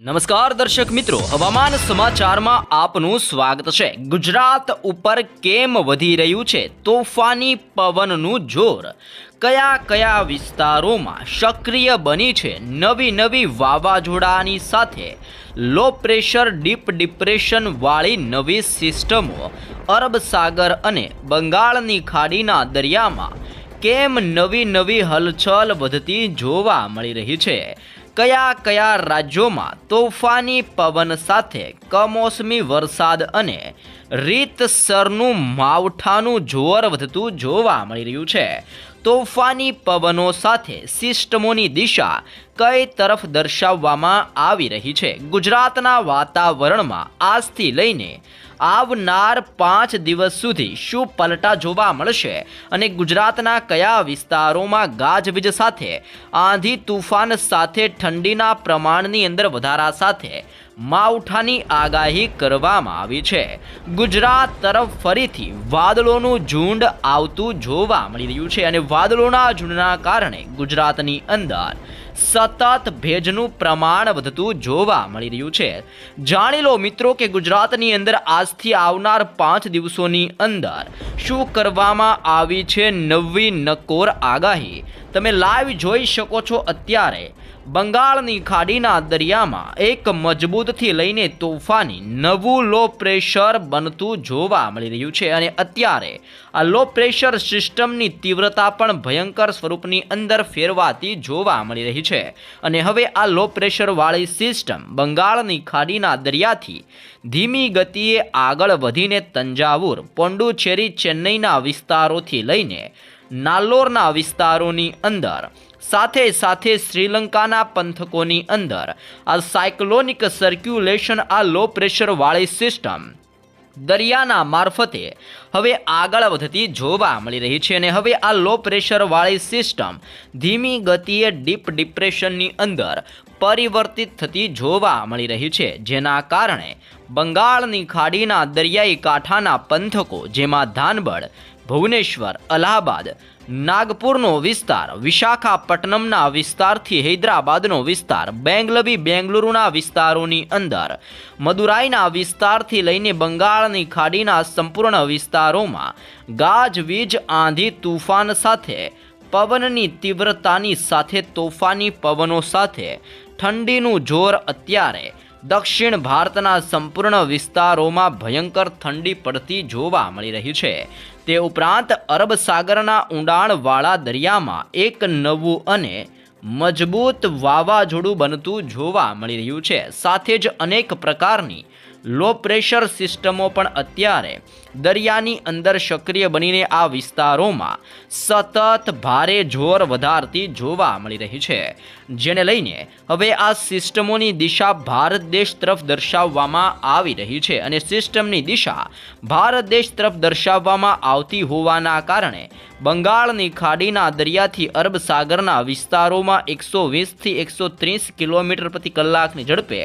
નમસ્કાર દર્શક મિત્રો, હવામાન સમાચારમાં આપનું સ્વાગત છે. ગુજરાત ઉપર કેમ વધી રહ્યું છે? તોફાની પવનનું જોર. કયા કયા વિસ્તારોમાં સક્રિય બની છે? નવી નવી વાવાઝોડાની સાથે લો પ્રેશર ડીપ ડિપ્રેશન વાળી નવી સિસ્ટમો અરબ સાગર અને બંગાળની ખાડીના દરિયામાં કેમ નવી નવી હલચલ વધતી જોવા મળી રહી છે? કયા કયા રાજ્યોમાં તોફાની પવન સાથે કમોસમી વરસાદ અને રીતસરનું માવઠાનું જોર વધતું જોવા મળી રહ્યું છે? તોફાની પવનો સાથે સિસ્ટમોની દિશા કઈ તરફ દર્શાવવામાં આવી રહી છે? ગુજરાતના વાતાવરણમાં આજથી લઈને આવનાર પાંચ દિવસ સુધી શું પલટા જોવા મળશે અને ગુજરાતના કયા વિસ્તારોમાં ગાજવીજ સાથે, આંધી તુફાન સાથે, ઠંડીના પ્રમાણની અંદર વધારા સાથે માવઠાની આગાહી કરવામાં આવી છે. ગુજરાત તરફ ફરીથી વાદળોનું ઝુંડ આવતું જોવા મળી રહ્યું છે અને વાદળોના ઝુંડના કારણે ગુજરાતની અંદર સતત ભેજનું પ્રમાણ વધતું જોવા મળી રહ્યું છે. જાણી લો મિત્રો કે ગુજરાતની અંદર આજથી આવનાર પાંચ દિવસોની અંદર શું કરવામાં આવી છે નવી નકોર આગાહી. તમે લાઈવ જોઈ શકો છો અત્યારે બંગાળની ખાડીના દરિયામાં એક મજબૂતથી લઈને તોફાની નવું લો પ્રેશર બનતું જોવા મળી રહ્યું છે અને અત્યારે આ લો પ્રેશર સિસ્ટમની તીવ્રતા પણ ભયંકર સ્વરૂપની અંદર ફેરવાતી જોવા મળી રહી છે. અને હવે આ લો પ્રેશરવાળી સિસ્ટમ બંગાળની ખાડીના દરિયાથી ધીમી ગતિએ આગળ વધીને તંજાવુર, પોંડુચેરી, ચેન્નઈના વિસ્તારોથી લઈને નાલ્લોરના વિસ્તારોની અંદર, સાથે સાથે શ્રીલંકાના પંથકોની અંદર. આ સાયક્લોનિક સર્ક્યુલેશન, આ લો પ્રેશરવાળી સિસ્ટમ દરિયાના મારફતે હવે આગળ વધતી જોવા મળી રહી છે અને હવે આ લો પ્રેશરવાળી સિસ્ટમ ધીમી ગતિએ ડીપ ડિપ્રેશનની અંદર પરિવર્તિત થતી જોવા મળી રહી છે. જેના કારણે બંગાળની ખાડીના દરિયાઈ કાંઠાના પંથકો, જેમાં ધાનબડ ભુવનેશ્વર, અલ્હાબાદ, નાગપુરનો વિસ્તાર, વિશાખાપટ્ટનમના વિસ્તારથી હૈદરાબાદનો વિસ્તાર, બેંગલવી, બેંગલુરુના વિસ્તારોની અંદર, મદુરાઈના વિસ્તારથી લઈને બંગાળની ખાડીના સંપૂર્ણ વિસ્તારોમાં ગાજવીજ આંધી, તુફાન સાથે, પવનની તીવ્રતાની સાથે, તોફાની પવનો સાથે, ઠંડીનું જોર અત્યારે દક્ષિણ ભારતના સંપૂર્ણ વિસ્તારોમાં ભયંકર ઠંડી પડતી જોવા મળી રહી છે. તે ઉપરાંત અરબ સાગરના ઊંડાણવાળા દરિયામાં એક નવું અને મજબૂત વાવાઝોડું બનતું જોવા મળી રહ્યું છે. સાથે જ અનેક પ્રકારની લો પ્રેશર સિસ્ટમો પણ અત્યારે દરિયાની અંદર સક્રિય બનીને આ વિસ્તારોમાં સતત ભારે જોર વધારતી જોવા મળી રહી છે. જેને લઈને હવે આ સિસ્ટમોની દિશા ભારત દેશ તરફ દર્શાવવામાં આવી રહી છે અને સિસ્ટમની દિશા ભારત દેશ તરફ દર્શાવવામાં આવતી હોવાના કારણે બંગાળની ખાડીના દરિયાથી અરબ સાગરના વિસ્તારોમાં એકસો વીસથી એકસો ત્રીસ કિલોમીટર પ્રતિ કલાકની ઝડપે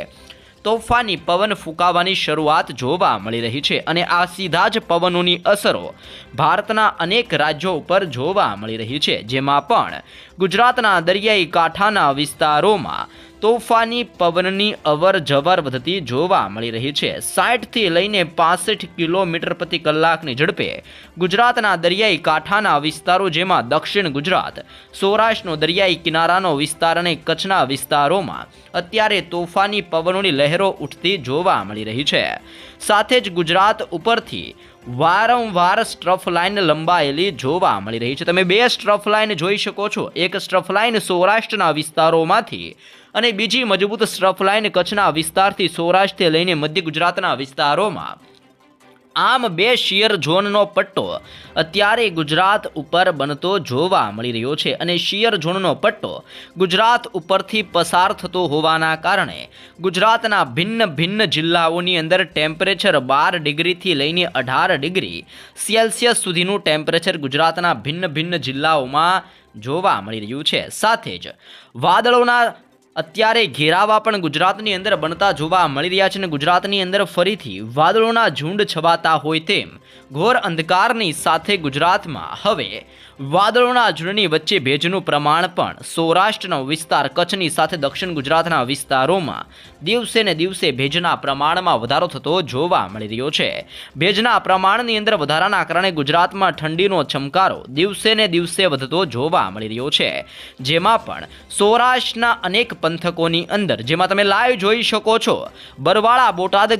તોફાની પવન ફૂંકાવાની શરૂઆત જોવા મળી રહી છે અને આ સીધા જ પવનોની અસરો ભારતના અનેક રાજ્યો ઉપર જોવા મળી રહી છે, જેમાં પણ ગુજરાતના દરિયાઈ કાંઠાના વિસ્તારોમાં તોફાની પવનની અવર જવર વધતી જોવા મળી રહી છે. સાઠથી લઈને પાસઠ કિલોમીટર પ્રતિ કલાકની ઝડપે ગુજરાતના દરિયાઈ કાંઠાના વિસ્તારો, જેમાં દક્ષિણ ગુજરાત, સૌરાષ્ટ્રનો દરિયાઈ કિનારાનો વિસ્તાર અને કચ્છના વિસ્તારોમાં અત્યારે તોફાની પવનોની લહેરો ઉઠતી જોવા મળી રહી છે. સાથે જ ગુજરાત ઉપરથી વારંવાર સ્ટ્રફ લાઇન લંબાયેલી જોવા મળી રહી છે. તમે બે સ્ટ્રફ લાઇન જોઈ શકો છો. એક સ્ટ્રફ લાઇન સૌરાષ્ટ્રના વિસ્તારોમાંથી અને બીજી મજબૂત સ્ટ્રફ લાઇન કચ્છના વિસ્તારથી સૌરાષ્ટ્રથી લઈને મધ્ય ગુજરાતના વિસ્તારોમાં. આમ બે શિયર ઝોનનો પટ્ટો અત્યારે ગુજરાત ઉપર બનતો જોવા મળી રહ્યો છે અને શિયર ઝોનનો પટ્ટો ગુજરાત ઉપરથી પસાર થતો હોવાના કારણે ગુજરાતના ભિન્ન ભિન્ન જિલ્લાઓની અંદર ટેમ્પરેચર બાર ડિગ્રીથી લઈને અઢાર ડિગ્રી સેલ્સિયસ સુધીનું ટેમ્પરેચર ગુજરાતના ભિન્ન ભિન્ન જિલ્લાઓમાં જોવા મળી રહ્યું છે. સાથે જ વાદળોના અત્યારે ઘેરાવા પણ ગુજરાતની અંદર બનતા જોવા મળી રહ્યા છે અને ગુજરાતની અંદર ફરીથી વાદળોના ઝુંડ છવાતા હોય તેમ ઘોર અંધકારની સાથે ગુજરાતમાં હવે વાદળોના ઝુંડની વચ્ચે ભેજનું પ્રમાણ પણ સૌરાષ્ટ્રનો વિસ્તાર કચ્છની સાથે દક્ષિણ ગુજરાતના વિસ્તારોમાં દિવસે ને દિવસે ભેજના પ્રમાણમાં વધારો થતો જોવા મળી રહ્યો છે. ભેજના પ્રમાણની અંદર વધારાના કારણે ગુજરાતમાં ઠંડીનો ચમકારો દિવસે ને દિવસે વધતો જોવા મળી રહ્યો છે. જેમાં પણ સૌરાષ્ટ્રના અનેક પંથકોની અંદર, જેમાં તમે લાઈવ જોઈ શકો છો, બરવાળા બોટાદ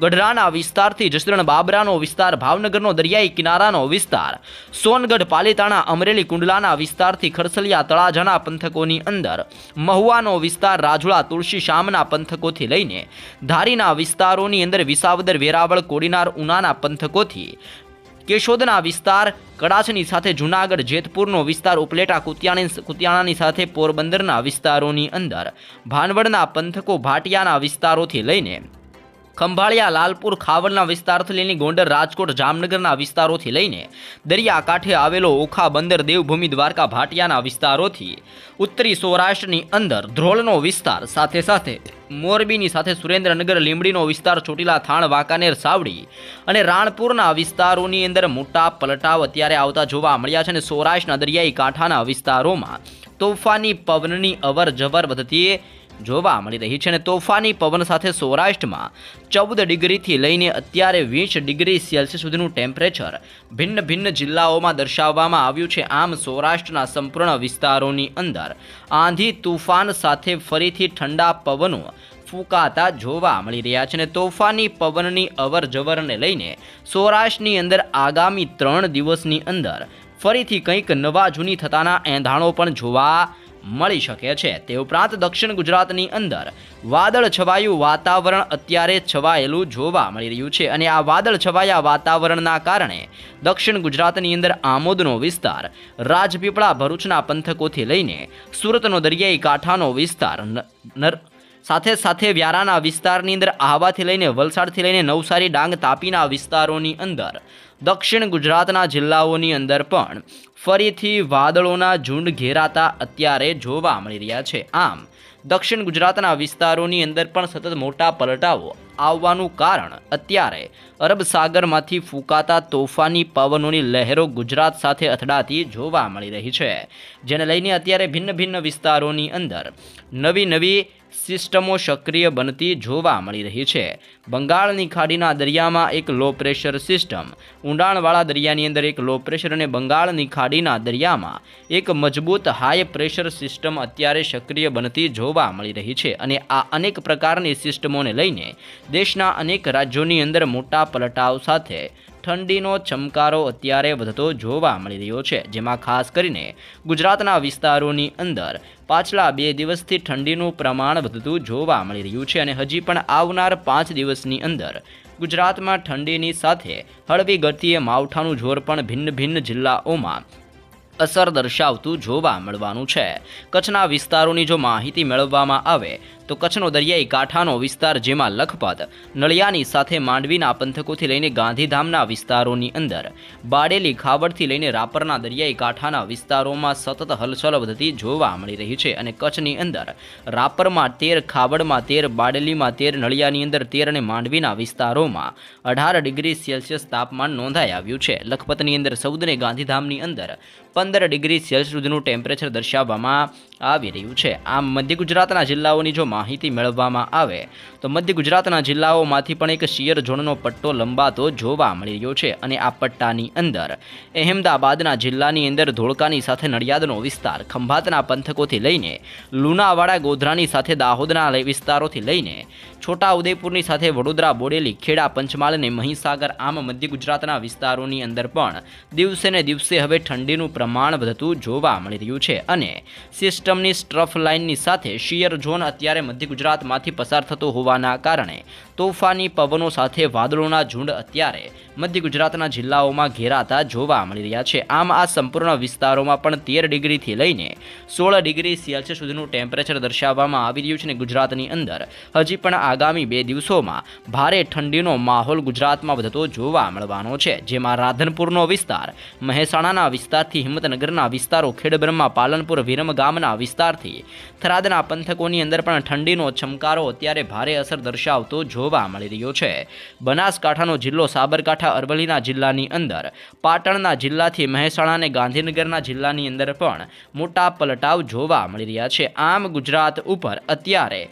ગઢડાના વિસ્તારથી જસદણ બાબરાનો વિસ્તાર, ભાવનગરનો દરિયાઈ કિનારાનો વિસ્તાર. સોનગઢ, પાલીતાણા, અમરેલી, કુંડલાના વિસ્તારથી ખરસલિયા તળાજાના પંથકોની અંદર. મહુવાનો વિસ્તાર, રાજુલા, તુલસી, શામના પંથકોથી લઈને ધારીના વિસ્તારોની અંદર વિસાવદર, વેરાવળ, કોડીનાર, ઉનાના પંથકોથી. કેશોદના વિસ્તાર કડાચની સાથે જૂનાગઢ, જેતપુરનો વિસ્તાર, ઉપલેટા, કુતિયાણી કુતિયાણાની સાથે પોરબંદરના વિસ્તારોની અંદર. ભાનવડના પંથકો, ભાટિયાના વિસ્તારોથી લઈને ખંભાળિયા, લાલપુર, ખાવડના વિસ્તારથી લઈને ગોંડર રાજકોટ, જામનગરના વિસ્તારોથી લઈને દરિયાકાંઠે આવેલો ઓખા બંદર, દેવભૂમિ, દ્વારકા, ભાટિયાના વિસ્તારોથી ઉત્તરી સૌરાષ્ટ્રની અંદર ધ્રોળનો વિસ્તાર, સાથે સાથે મોરબીની સાથે સુરેન્દ્રનગર, લીંબડીનો વિસ્તાર, ચોટીલા, થાણ, વાંકાનેર, સાવડી અને રાણપુરના વિસ્તારોની અંદર મોટા પલટાવ અત્યારે આવતા જોવા મળ્યા છે અને સૌરાષ્ટ્રના દરિયાઈ કાંઠાના વિસ્તારોમાં તોફાની, પવનની અવર જવર વધતી જોવા મળી રહી છે અને તોફાની પવન સાથે સૌરાષ્ટ્રમાં ચૌદ ડિગ્રીથી લઈને અત્યારે વીસ ડિગ્રી સેલ્સિયસ સુધીનું ટેમ્પરેચર ભિન્ન ભિન્ન જિલ્લાઓમાં દર્શાવવામાં આવ્યું છે. આમ સૌરાષ્ટ્રના સંપૂર્ણ વિસ્તારોની અંદર આંધી તુફાન સાથે ફરીથી ઠંડા પવનો ફૂંકાતા જોવા મળી રહ્યા છે અને તોફાની પવનની અવર જવરને લઈને સૌરાષ્ટ્રની અંદર આગામી ત્રણ દિવસની અંદર ફરીથી કંઈક નવા જૂની થતાના એંધાણો પણ જોવા મળી શકે છે. તે ઉપરાંત દક્ષિણ ગુજરાતની અંદર વાદળ છવાયું વાતાવરણ અત્યારે છવાયેલું જોવા મળી રહ્યું છે અને આ વાદળ છવાયા વાતાવરણના કારણે દક્ષિણ ગુજરાતની અંદર આમોદનો વિસ્તાર, રાજપીપળા ભરૂચના પંથકોથી લઈને સુરતનો દરિયાઈ કાંઠાનો વિસ્તાર સાથે સાથે વ્યારાના વિસ્તારની અંદર આહવાથી લઈને વલસાડથી લઈને નવસારી ડાંગ તાપીના વિસ્તારોની અંદર, દક્ષિણ ગુજરાતના જિલ્લાઓની અંદર પણ ફરીથી વાદળોના ઝુંડ ઘેરાતા અત્યારે જોવા મળી રહ્યા છે. આમ, દક્ષિણ ગુજરાતના વિસ્તારોની અંદર પણ સતત મોટા પલટાઓ આવવાનું કારણ અત્યારે અરબ સાગરમાંથી ફૂંકાતા તોફાની પવનોની લહેરો ગુજરાત સાથે અથડાતી જોવા મળી રહી છે. જેને લઈને અત્યારે ભિન્ન ભિન્ન વિસ્તારોની અંદર નવી નવી સિસ્ટમો સક્રિય બનતી જોવા મળી રહી છે. બંગાળની ખાડીના દરિયામાં એક લો પ્રેશર સિસ્ટમ ઊંડાણવાળા દરિયાની અંદર એક લો પ્રેશર અને બંગાળની ખાડીના દરિયામાં એક મજબૂત હાઈ પ્રેશર સિસ્ટમ અત્યારે સક્રિય બનતી જોવા મળી રહી છે અને આ અનેક પ્રકારની સિસ્ટમોને લઈને દેશના અનેક રાજ્યોની અંદર મોટા પલટાવ સાથે ઠંડીનો ચમકારો અત્યારે વધતો જોવા મળી રહ્યો છે, જેમાં ખાસ કરીને ગુજરાતના વિસ્તારોની અંદર પાછલા બે દિવસથી ઠંડીનું પ્રમાણ વધતું જોવા મળી રહ્યું છે અને હજી પણ આવનાર પાંચ દિવસની અંદર ગુજરાતમાં ઠંડીની સાથે હળવી ગતિએ માવઠાનું જોર પણ ભિન્ન ભિન્ન જિલ્લાઓમાં અસર દર્શાવતું જોવા મળવાનું છે. કચ્છના વિસ્તારોની જો માહિતી મેળવવામાં આવે તો કચ્છનો દરિયાઈ કાંઠાનો વિસ્તાર જેમાં લખપત, નળિયાની સાથે માંડવીના પંથકોથી લઈને ગાંધીધામના વિસ્તારોની અંદર. બાડેલી ખાવડથી લઈને રાપરના દરિયાઈ કાંઠાના વિસ્તારોમાં સતત હલચલ વધતી જોવા મળી રહી છે અને કચ્છની અંદર રાપરમાં તેર, ખાવડમાં તેર, બાડેલીમાં તેર, નળિયાની અંદર તેર અને માંડવીના વિસ્તારોમાં અઢાર ડિગ્રી સેલ્સિયસ તાપમાન નોંધાઈ આવ્યું છે. લખપતની અંદર ચૌદ અને ગાંધીધામની અંદર પંદર ડિગ્રી સેલ્સિયસ સુધીનું ટેમ્પરેચર દર્શાવવામાં આવી રહ્યું છે. આમ મધ્ય ગુજરાતના જિલ્લાઓની જો માહિતી મેળવવામાં આવે. તો મધ્ય ગુજરાતના જિલ્લાઓમાંથી પણ એક શિયર ઝોનનો પટ્ટો લંબાતો જોવા મળી રહ્યો છે અને આ પટ્ટાની અંદર અહેમદાબાદના જિલ્લાની અંદર ધોળકાની સાથે નડિયાદનો વિસ્તાર, ખંભાતના પંથકોથી લઈને લુણાવાડા, ગોધરાની સાથે દાહોદના વિસ્તારોથી લઈને છોટા ઉદેપુરની સાથે વડોદરા, બોડેલી, ખેડા, પંચમહાલ અને મહીસાગર આમ મધ્ય ગુજરાતના વિસ્તારોની અંદર પણ દિવસે ને દિવસે હવે ઠંડીનું પ્રમાણ વધતું જોવા મળી રહ્યું છે અને સિસ્ટમની સ્ટ્રફ લાઇનની સાથે શિયર ઝોન અત્યારે મધ્ય ગુજરાતમાંથી પસાર થતો હોવાના કારણે તોફાની પવનો સાથે વાદળોના ઝુંડ અત્યારે મધ્ય ગુજરાતના જિલ્લાઓમાં ઘેરાતા જોવા મળી રહ્યા છે. આમ આ સંપૂર્ણ વિસ્તારોમાં પણ તેર ડિગ્રીથી લઈને સોળ ડિગ્રી સેલ્સિયસ સુધીનું ટેમ્પરેચર દર્શાવવામાં આવી રહ્યું છે અને ગુજરાતની અંદર હજી પણ આગામી બે દિવસોમાં ભારે ઠંડીનો માહોલ ગુજરાતમાં વધતો જોવા મળવાનો છે. જેમાં રાધનપુરનો વિસ્તાર, મહેસાણાના વિસ્તારથી હિંમતનગરના વિસ્તારો, ખેડબ્રહ્મા પાલનપુર, વિરમ ગામના વિસ્તારથી થરાદના પંથકોની અંદર પણ ઠંડીનો ચમકારો અત્યારે ભારે અસર દર્શાવતો જોવા મળી રહ્યો છે. બનાસકાંઠાનો જિલ્લો સાબરકાંઠા અરવલ્લીના જિલ્લાની અંદર, પાટણના જિલ્લાથી મહેસાણા અને ગાંધીનગરના જિલ્લાની અંદર પણ મોટા પલટાવ જોવા મળી રહ્યા છે. આમ ગુજરાત ઉપર અત્યારે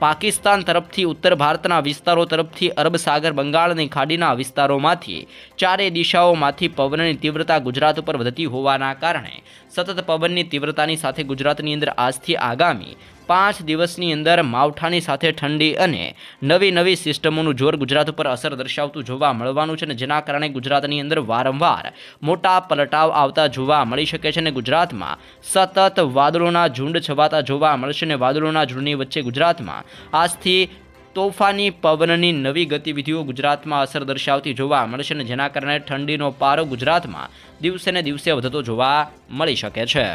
પાકિસ્તાન તરફથી ઉત્તર ભારતના વિસ્તારો તરફથી અરબ સાગર બંગાળની ખાડીના વિસ્તારોમાંથી ચારે દિશાઓમાંથી પવનની તીવ્રતા ગુજરાત ઉપર વધતી હોવાના કારણે સતત પવનની તીવ્રતાની સાથે ગુજરાતની અંદર આજથી આગામી પાંચ દિવસની અંદર માવઠાની સાથે ઠંડી અને નવી નવી સિસ્ટમોનું જોર ગુજરાત ઉપર અસર દર્શાવતું જોવા મળવાનું છે અને જેના કારણે ગુજરાતની અંદર વારંવાર મોટા પલટાવ આવતા જોવા મળી શકે છે અને ગુજરાતમાં સતત વાદળોના ઝુંડ છવાતા જોવા મળશે અને વાદળોના ઝુંડની વચ્ચે ગુજરાતમાં આજથી તોફાની પવનની નવી ગતિવિધિઓ ગુજરાતમાં અસર દર્શાવતી જોવા મળશે અને જેના કારણે ઠંડીનો પારો ગુજરાતમાં દિવસે ને દિવસે વધતો જોવા મળી શકે છે.